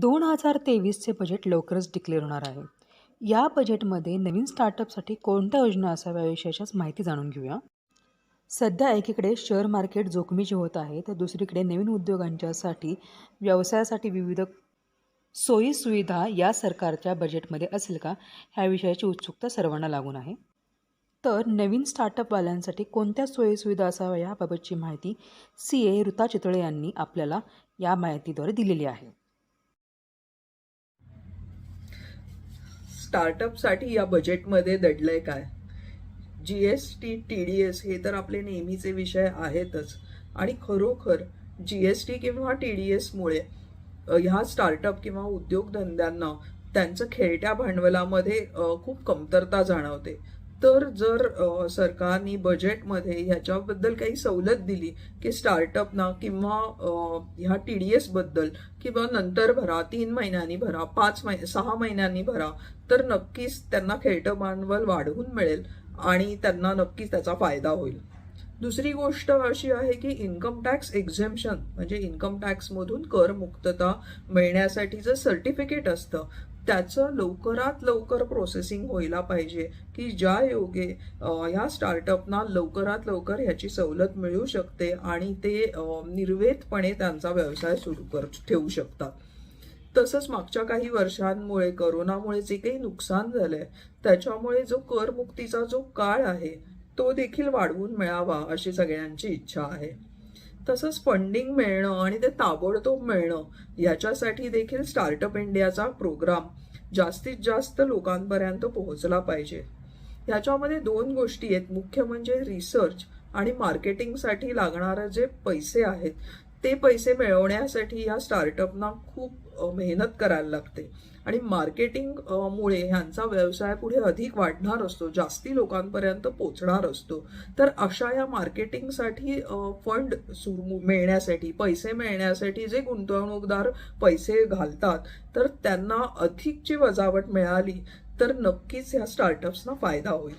दोन हजार तेवीसचे बजेट लवकरच डिक्लेअर होणार आहे. या बजेटमध्ये नवीन स्टार्टअपसाठी कोणत्या योजना असाव्या याविषयीच्याच माहिती जाणून घेऊया. सध्या एकीकडे शेअर मार्केट जोखमीचे होत आहे तर दुसरीकडे नवीन उद्योगांच्यासाठी व्यवसायासाठी विविध सोयी सुविधा या सरकारच्या बजेटमध्ये असेल का ह्याविषयाची उत्सुकता सर्वांना लागून आहे. तर नवीन स्टार्टअपवाल्यांसाठी कोणत्या सोयीसुविधा असाव्या याबाबतची माहिती सी ए ऋता चितळे यांनी आपल्याला या माहितीद्वारे दिलेली आहे. स्टार्टअपसाठी या बजेटमध्ये दडलंय काय? G S T T D S हे तर आपले नेहमीचे विषय आहेतच. आणि खरोखर जी एस टी किंवा टी डी एसमुळे ह्या स्टार्टअप किंवा उद्योगधंद्यांना त्यांचं खेळत्या भांडवलामध्ये खूप कमतरता जाणवते. तर जर सरकारने बजेटमध्ये ह्याच्याबद्दल काही सवलत दिली की स्टार्टअपना किंवा ह्या टी डी एसबद्दल किंवा नंतर भरा तीन महिन्यांनी भरा पाच महिने सहा महिन्यांनी भरा तर नक्कीच त्यांना खेळतं भांडवल वाढवून मिळेल आणि त्यांना नक्कीच त्याचा फायदा होईल. दुसरी गोष्ट अशी आहे की इन्कम टॅक्स एक्झेम्पशन म्हणजे इन्कम टॅक्समधून कर मुक्तता मिळण्यासाठीचं सर्टिफिकेट असतं त्याचं लवकरात लवकर प्रोसेसिंग व्हायला पाहिजे की ज्या योगे ह्या स्टार्टअपना लवकरात लवकर ह्याची सवलत मिळू शकते आणि ते निर्वेदपणे निर्वेधपणे त्यांचा व्यवसाय सुरू कर ठेवू शकतात. तसंच मागच्या काही वर्षांमुळे करोनामुळे जे काही नुकसान झालंय त्याच्यामुळे जो करमुक्तीचा जो काळ आहे तो देखील वाढवून मिळावा अशी सगळ्यांची इच्छा आहे. तसंच फंडिंग मिळणं आणि ते ताबडतोब मिळणं याच्यासाठी देखील स्टार्टअप इंडियाचा प्रोग्राम जास्तीत जास्त लोकांपर्यंत पोहोचला पाहिजे. ह्याच्यामध्ये दोन गोष्टी आहेत. मुख्य म्हणजे रिसर्च आणि मार्केटिंगसाठी लागणारे जे पैसे आहेत ते पैसे मिळवण्यासाठी या स्टार्टअपना खूप मेहनत करायला लागते. आणि मार्केटिंग मुळे ह्यांचा व्यवसाय पुढे अधिक वाढणार असतो जास्ती लोकांपर्यंत पोचणार असतो. तर अशा या मार्केटिंगसाठी फंड मिळण्यासाठी पैसे मिळण्यासाठी जे गुंतवणूकदार पैसे घालतात तर त्यांना अधिकची वजावट मिळाली तर नक्कीच ह्या स्टार्टअप्सना फायदा होईल.